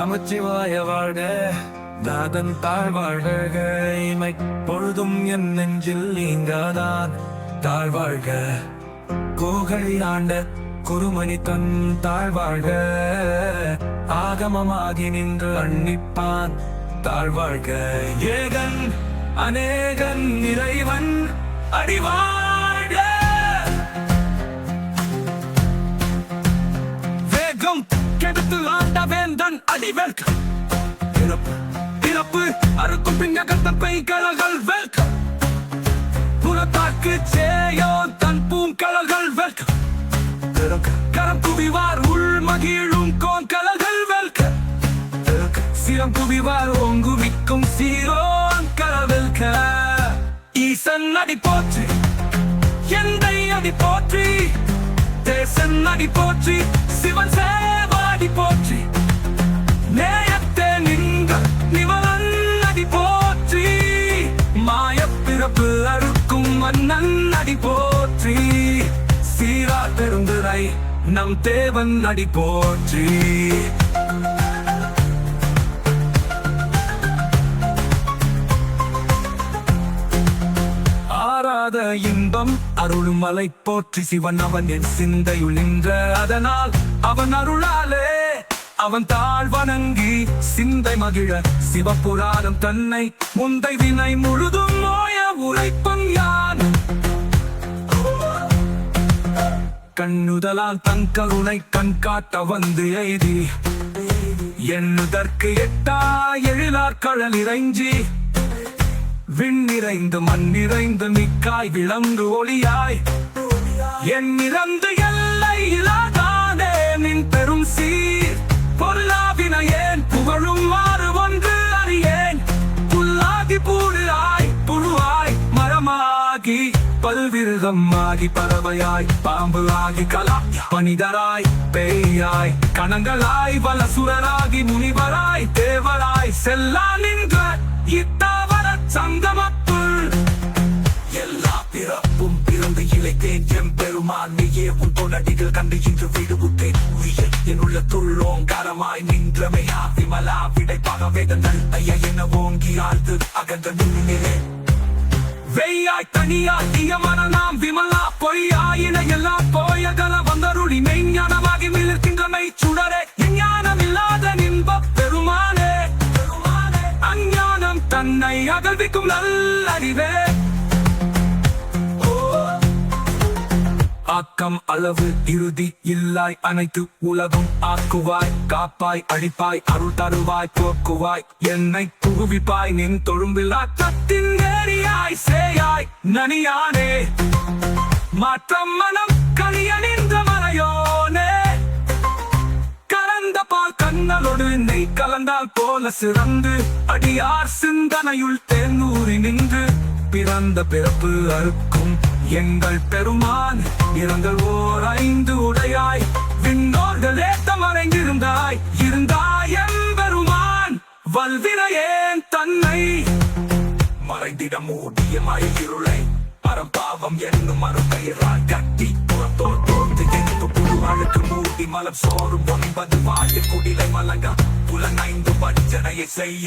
நமச்சிவாய வாழ்க நாதன் தாழ்வாழ்க இமை பொழுதும் என் நெஞ்சில் நீங்காதான் தாழ்வாழ்க கோகை ஆண்ட குருமணி தன் தாழ்வாழ்க ஆகமமாகி நின்று அன்னிப்பான் தாழ்வாழ்க ஏகன் அநேகன் இறைவன் அடிவான். பிறப்பு அறுக்கும் பிங்ககத்தன் பெய்கழல்கள் வேல்க. புறத்தாக்கு சேயோ தன் பூங்கழல்கள் வேல்க. கரம் குவிவார் உள் மகிழும் கோங்கலர்கள் வெல்க. சிரம் குவிவார் ஓங்குவிக்கும் சீரோன் கலவெல்க ஈசன் அடி போற்றி எந்தை அடி போற்றி தேசன் அடி போற்றி சிவன் சேவாடி போற்றி. நேயத்தே பெருந்துரை நம் தேவன் அடி போற்றி. ஆராத இன்பம் அருள்மலை போற்றி. சிவன் அவன் என் சிந்தையுள் நின்ற. அதனால் அவன் அருளாலே அவன் தாழ் வணங்கி சிந்தை மகிழ. சிவபுராணம் தன்னை முந்தை வினை முழுதும் நோய உரைப்பன் யார்? கண்ணுதலால் தன் கருணை கண் காட்ட வந்து எய்தி. எண்ணுதற்கு எட்டா எழிலார் கடல் இறைஞ்சி. விண் நிறைந்து மண் நிறைந்து மிக்காய் விளங்கு ஒளியாய். என் இறந்து எல்லை இலாதானே மரமாகி பல்விருதம் ஆகி பறவையாய் பாம்பு ஆகி கலா மனிதராய் பேயாய் கணங்களாய் வலசுரராகி முனிவராய் தேவராய் செல்லா நின்ற இத்தாவர சங்கமத்துள். எல்லா பிறப்பும் பிறந்து இழைத்தேன் எம் பெருமான் நீயே உன் பொன்னடிகள் கண்டு இன்று விடுவிட்டேன் உயிர் என் உள்ள துள்ளோங்காரமாய் நின்றமையா விமலா விடைப்பாக வேதங்கள் ஐயா என ஓங்கி ஆழ்ந்து அகன்ற நின்றேன் வெய்யாய் தனியாய் தீயமான நாம் விமலா பொய்யாயின எல்லா போயகல வந்தருளி மெய்ஞானமாகி மிளிர்கின்றமை சுடரே ஞானம் இல்லாத நின்ப பெருமானே. பெருமானே அஞ்ஞானம் தன்னை அகழ்விக்கும் நல்லறிவே. ஆக்கம் அளவு இறுதி இல்லாய் அனைத்து உலகம் ஆக்குவாய் காப்பாய் அழிப்பாய் அருள் தருவாய் போக்குவாய் என்னை புகுவிப்பாய் நின் தொழும்பில் ஆக்கத்தின் நேரியாய் சேயாய் நனியானே. மாற்றம் மனம் கனிய மலையோனே. கலந்த பால் கண்ணலோடு நெய் கலந்தால் போல சிறந்து. அடியார் சிந்தனையுள் தேனூறி நின்று. பிறந்த பிறப்பு அறுக்கும் எங்கள் பெருமான். இரங்கள் ஓர் ஐந்து உடையாய். விண்ணோர்கள் ஏத்த மறைந்திருந்தாய் இருந்தாய் எம்பெருமான் வல்வினையே. மறைந்திட மூடிய மழை இருளை அறம்பாவம் என்னும் மறுபெயரால் கட்டி புறத்தோர் தோர்த்து எங்கு புது அழுக்கு மூடி மலம் சோறும் ஒன்பது வாழ குடிலை மலங்க புலனைந்து வஞ்சனையை செய்ய